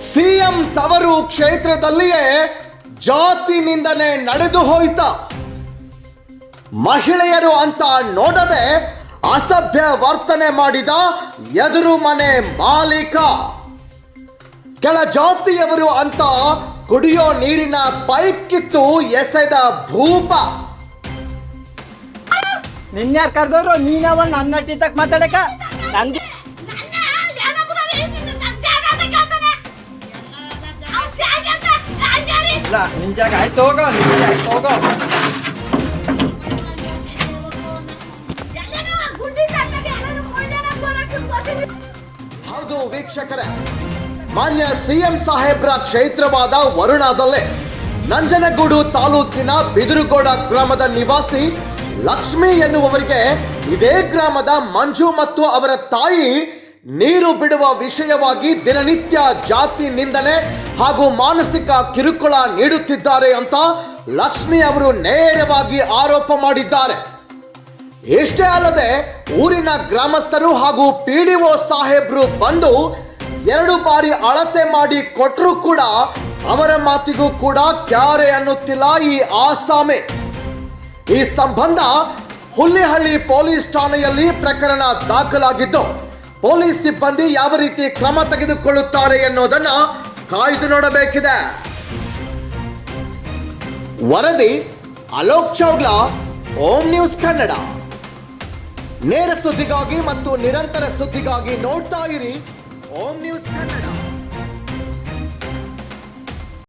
CM ತವರು ಕ್ಷೇತ್ರದಲ್ಲಿಯೇ ಜಾತಿ ನಿಂದನೆ ನಡೆದು ಹೋಯ್ತ. ಮಹಿಳೆಯರು ಅಂತ ನೋಡದೆ ಅಸಭ್ಯ ವರ್ತನೆ ಮಾಡಿದ ಎದುರು ಮನೆ ಮಾಲೀಕ. ಕೆಳ ಜಾತಿಯವರು ಅಂತ ಕುಡಿಯೋ ನೀರಿನ ಪೈಪ್ ಕಿತ್ತು ಎಸೆದ ಭೂಪ. ನಿನ್ಯಾರು ಕರೆದವರು? ನೀನವ ನನ್ನ ತಕ್ ಮಾತಾಡಕ ಜಾಗ ಆಯ್ತು, ಹೋಗೋ, ನಿನ್ ಹೋಗೋ. ಹೌದು ವೀಕ್ಷಕರೇ, ಮಾನ್ಯ ಸಿಎಂ ಸಾಹೇಬ್ರ ಕ್ಷೇತ್ರವಾದ ವರುಣಾದಲ್ಲೇ ನಂಜನಗೂಡು ತಾಲೂಕಿನ ಬಿದಿರುಗೋಡ ಗ್ರಾಮದ ನಿವಾಸಿ ಲಕ್ಷ್ಮಿ ಎನ್ನುವವರಿಗೆ ಇದೇ ಗ್ರಾಮದ ಮಂಜು ಮತ್ತು ಅವರ ತಾಯಿ ನೀರು ಬಿಡುವ ವಿಷಯವಾಗಿ ದಿನನಿತ್ಯ ಜಾತಿ ನಿಂದನೆ ಹಾಗೂ ಮಾನಸಿಕ ಕಿರುಕುಳ ನೀಡುತ್ತಿದ್ದಾರೆ ಅಂತ ಲಕ್ಷ್ಮಿ ಅವರು ನೇರವಾಗಿ ಆರೋಪ ಮಾಡಿದ್ದಾರೆ. ಇಷ್ಟೇ ಅಲ್ಲದೆ ಊರಿನ ಗ್ರಾಮಸ್ಥರು ಹಾಗೂ ಪಿಡಿಒ ಸಾಹೇಬ್ರು ಬಂದು ಎರಡು ಬಾರಿ ಅಳತೆ ಮಾಡಿ ಕೊಟ್ಟರೂ ಕೂಡ ಅವರ ಮಾತಿಗೂ ಕೂಡ ಕ್ಯಾರೆ ಅನ್ನುತ್ತಿಲ್ಲ ಈ ಆಸಾಮೆ. ಈ ಸಂಬಂಧ ಹುಲ್ಲಿಹಳ್ಳಿ ಪೊಲೀಸ್ ಠಾಣೆಯಲ್ಲಿ ಪ್ರಕರಣ ದಾಖಲಾಗಿದ್ದು. ಪೊಲೀಸ್ ಸಿಬ್ಬಂದಿ ಯಾವ ರೀತಿ ಕ್ರಮ ತೆಗೆದುಕೊಳ್ಳುತ್ತಾರೆ ಎನ್ನುವುದನ್ನು ಕಾಯ್ದು ನೋಡಬೇಕಿದೆ. ವರದಿ ಅಲೋಕ್ ಚೌಗ್ಲಾ, ಓಂ ನ್ಯೂಸ್ ಕನ್ನಡ. ನೇರ ಸುದ್ದಿಗಾಗಿ ಮತ್ತು ನಿರಂತರ ಸುದ್ದಿಗಾಗಿ ನೋಡ್ತಾ ಇರಿ ಓಂ ನ್ಯೂಸ್ ಕನ್ನಡ.